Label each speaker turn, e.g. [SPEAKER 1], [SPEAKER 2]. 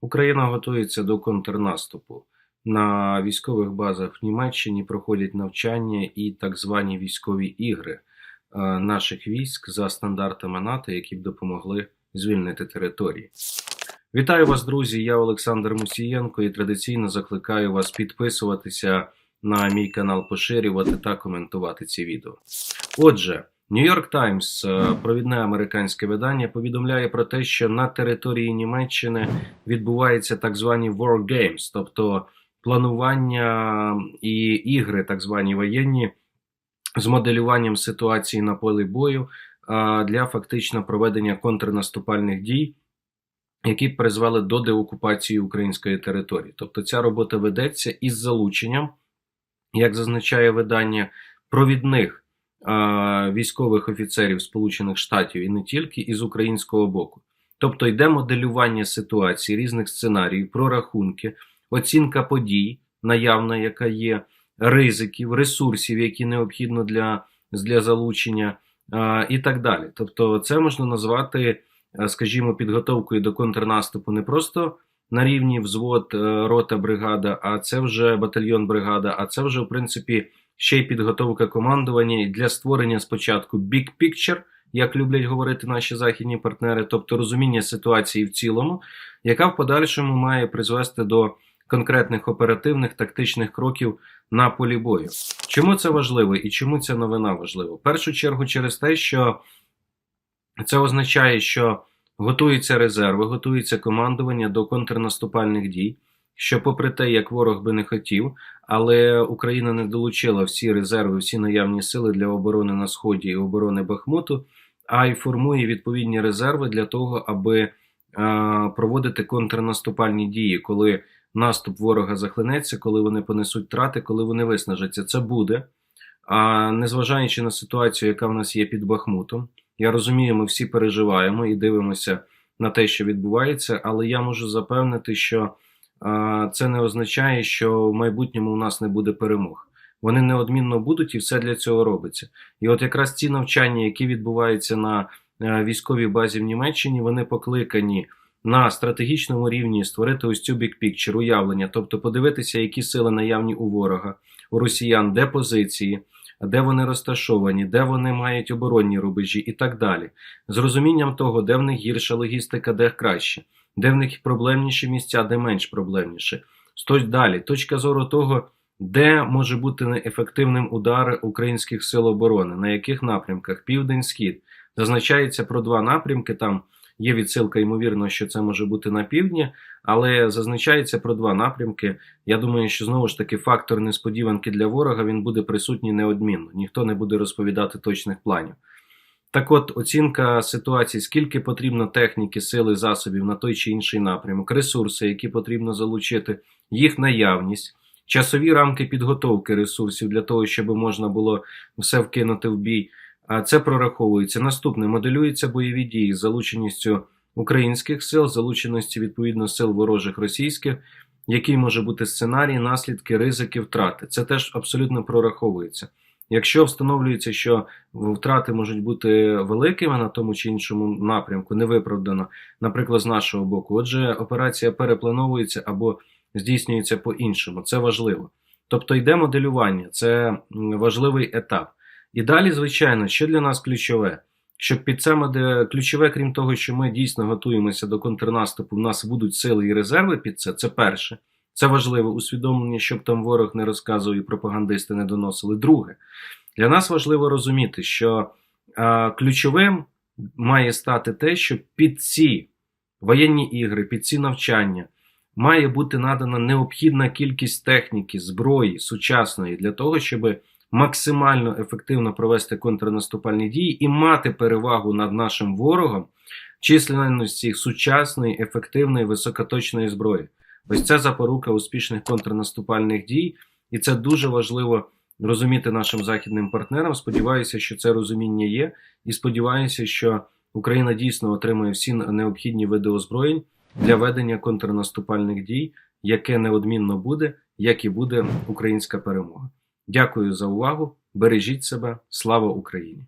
[SPEAKER 1] Україна готується до контрнаступу. На військових базах в Німеччині проходять навчання і так звані військові ігри е, наших військ за стандартами НАТО, які б допомогли звільнити території. Вітаю вас, друзі! Я Олександр Мусієнко і традиційно закликаю вас підписуватися на мій канал, поширювати та коментувати ці відео. Отже, York Times, е, провідне американське видання, повідомляє про те, що на території Німеччини відбуваються так звані War Games, тобто планування і ігри, так звані воєнні, з моделюванням ситуації на полі бою для фактично проведення контрнаступальних дій, які б призвели до деокупації української території. Тобто ця робота ведеться із залученням, як зазначає видання, провідних військових офіцерів Сполучених Штатів і не тільки із українського боку. Тобто йде моделювання ситуації, різних сценаріїв, прорахунки, оцінка подій, наявна, яка є, ризиків, ресурсів, які необхідно для, для залучення, і так далі. Тобто, це можна назвати, скажімо, підготовкою до контрнаступу не просто на рівні взвод, е, рота, бригада, а це вже батальйон бригада, а це вже, в принципі, ще й підготовка командування для створення спочатку big picture, як люблять говорити наші західні партнери, тобто розуміння ситуації в цілому, яка в подальшому має призвести до конкретних оперативних тактичних кроків на полі бою. Чому це важливо і чому ця новина важлива? В першу чергу через те, що це означає, що готуються резерви, готується командування до контрнаступальних дій. Що, попри те, як ворог би не хотів, але Україна не долучила всі резерви, всі наявні сили для оборони на сході і оборони Бахмуту, а й формує відповідні резерви для того, аби а, проводити контрнаступальні дії, коли наступ ворога захлинеться, коли вони понесуть втрати, коли вони виснажаться. Це буде. А незважаючи на ситуацію, яка в нас є під Бахмутом, я розумію, ми всі переживаємо і дивимося на те, що відбувається, але я можу запевнити, що це не означає, що в майбутньому у нас не буде перемог. Вони неодмінно будуть і все для цього робиться. І от якраз ці навчання, які відбуваються на е, військовій базі в Німеччині, вони покликані на стратегічному рівні створити ось цю picture, уявлення, тобто подивитися, які сили наявні у ворога, у росіян, де позиції, де вони розташовані, де вони мають оборонні рубежі і так далі. З розумінням того, де в них гірша логістика, де краще, де в них проблемніші місця, де менш проблемніше. Стось далі. Точка зору того, де може бути неефективним удар українських сил оборони, на яких напрямках, південь, схід. Зазначається про два напрямки там. Є відсилка, ймовірно, що це може бути на півдні, але зазначається про два напрямки. Я думаю, що знову ж таки фактор несподіванки для ворога він буде присутній неодмінно. Ніхто не буде розповідати точних планів. Так от, оцінка ситуації, скільки потрібно техніки, сили, засобів на той чи інший напрямок, ресурси, які потрібно залучити, їх наявність, часові рамки підготовки ресурсів для того, щоб можна було все вкинути в бій. А це прораховується. Наступне моделюються бойові дії з залученістю українських сил, залученості відповідно сил ворожих російських, який може бути сценарій, наслідки, ризики, втрати. Це теж абсолютно прораховується. Якщо встановлюється, що втрати можуть бути великими на тому чи іншому напрямку, невиправдано, наприклад, з нашого боку, отже, операція переплановується або здійснюється по-іншому. Це важливо. Тобто йде моделювання, це важливий етап. І далі, звичайно, що для нас ключове, щоб під це модель, ключове, крім того, що ми дійсно готуємося до контрнаступу, в нас будуть сили і резерви під це. Це перше. Це важливе усвідомлення, щоб там ворог не розказував і пропагандисти не доносили. Друге, для нас важливо розуміти, що а, ключовим має стати те, що під ці воєнні ігри, під ці навчання має бути надана необхідна кількість техніки, зброї сучасної для того, щоб максимально ефективно провести контрнаступальні дії і мати перевагу над нашим ворогом численності сучасної, ефективної, високоточної зброї. Ось це запорука успішних контрнаступальних дій, і це дуже важливо розуміти нашим західним партнерам. Сподіваюся, що це розуміння є, і сподіваюся, що Україна дійсно отримує всі необхідні види озброєнь для ведення контрнаступальних дій, яке неодмінно буде, як і буде українська перемога. Дякую за увагу. Бережіть себе. Слава Україні!